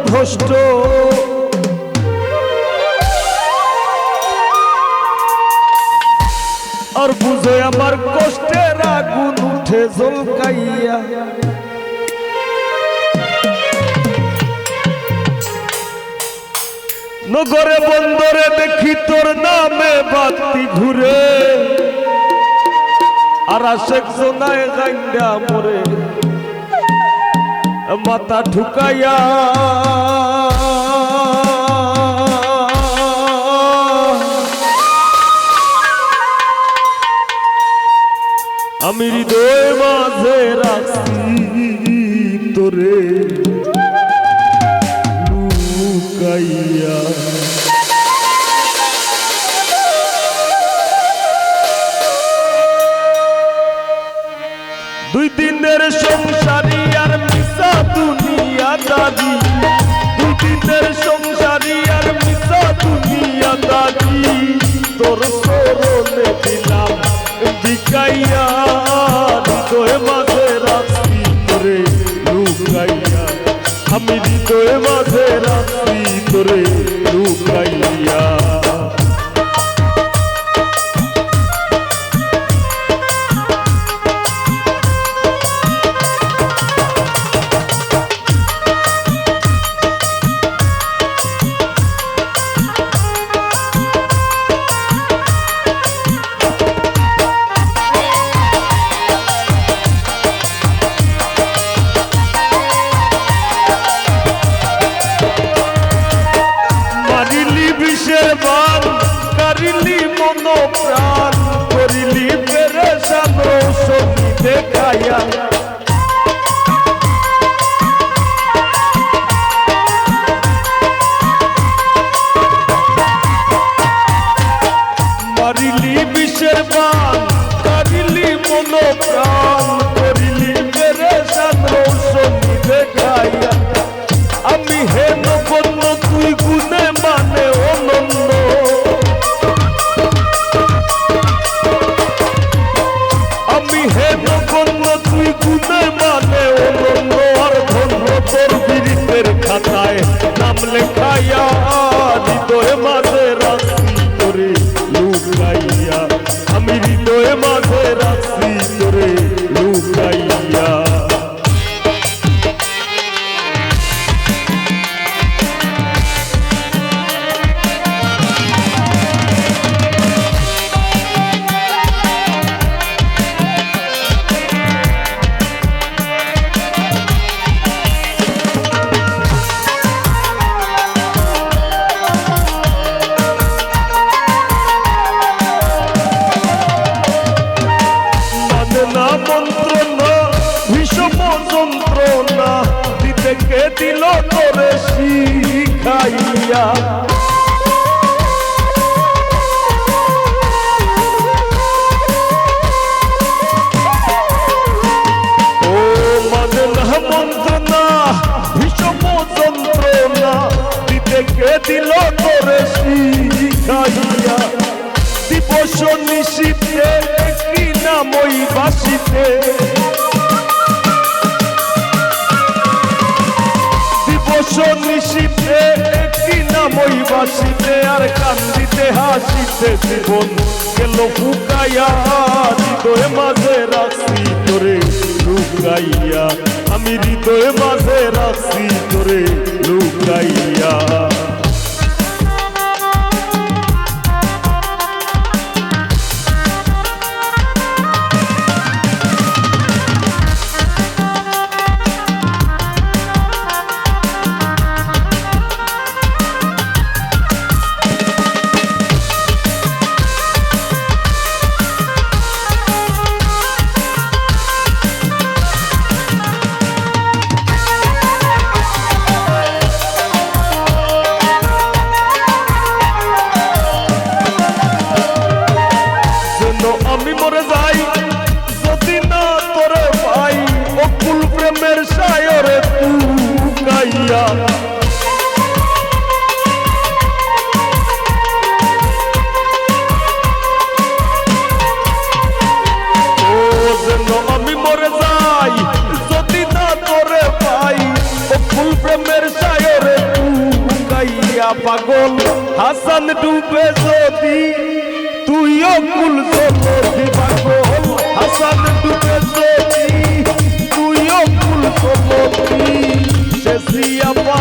পথভ্রষ্ট আর বুঝে আমার কষ্টের আগুন উঠে জলকাইয়া নগরে বন্দরে দেখি তোর নামে বাতি ঘুরে। আর আশেক সোনায় গাইন্ডা মরে। মাথা ঢুকাইয়া। আমি হৃদয় মাঝে রাখছি তোরে। লুকাইয়া তোর সরলে দিলাম। বিকাইয়া হৃদয় মাঝে রাত্রি তোরে লুকাইয়া। আমি হৃদয় মাঝে রাত্রি তোরে লুকাইয়া মারিলি বিষের করিলি মন প্রাণ করিলি পেরেশান সঙ্গীতে দেখাইয়া। আমি হেন বন্য তুই গুনে মানে অনন্য আর ধন্য তোর বিরিতের খাতায় নাম লেখাইয়া হৃদয়ে মাঝে রাখছি তোরে, লুকাইয়া। আমি হৃদয়ে মাঝে রাখছি তোরে, লুকাইয়া। যন্ত্রণা দিতে কে দিল তোরে শিখাইয়া ও মানে না মন্ত্রণা ভীষণ যন্ত্রণা দিতে কে দিল তোরে শিখাইয়া দিবস নিশীতে কি নামই বাসিতে বাসিতে আর কান্দিতে, হাসিতে জীবন গেল ফুকাইয়া। হৃদয় মাঝে রাখছি তোরে, লুকাইয়া। আমি হৃদয় মাঝে রাখছি তোরে, লুকাইয়া। পাগল, হাসান ডুবে যদি, তুইও কুল জলদি পাগল, হাসান ডুবে যদি, তুইও কুল শেষিয়া পালাই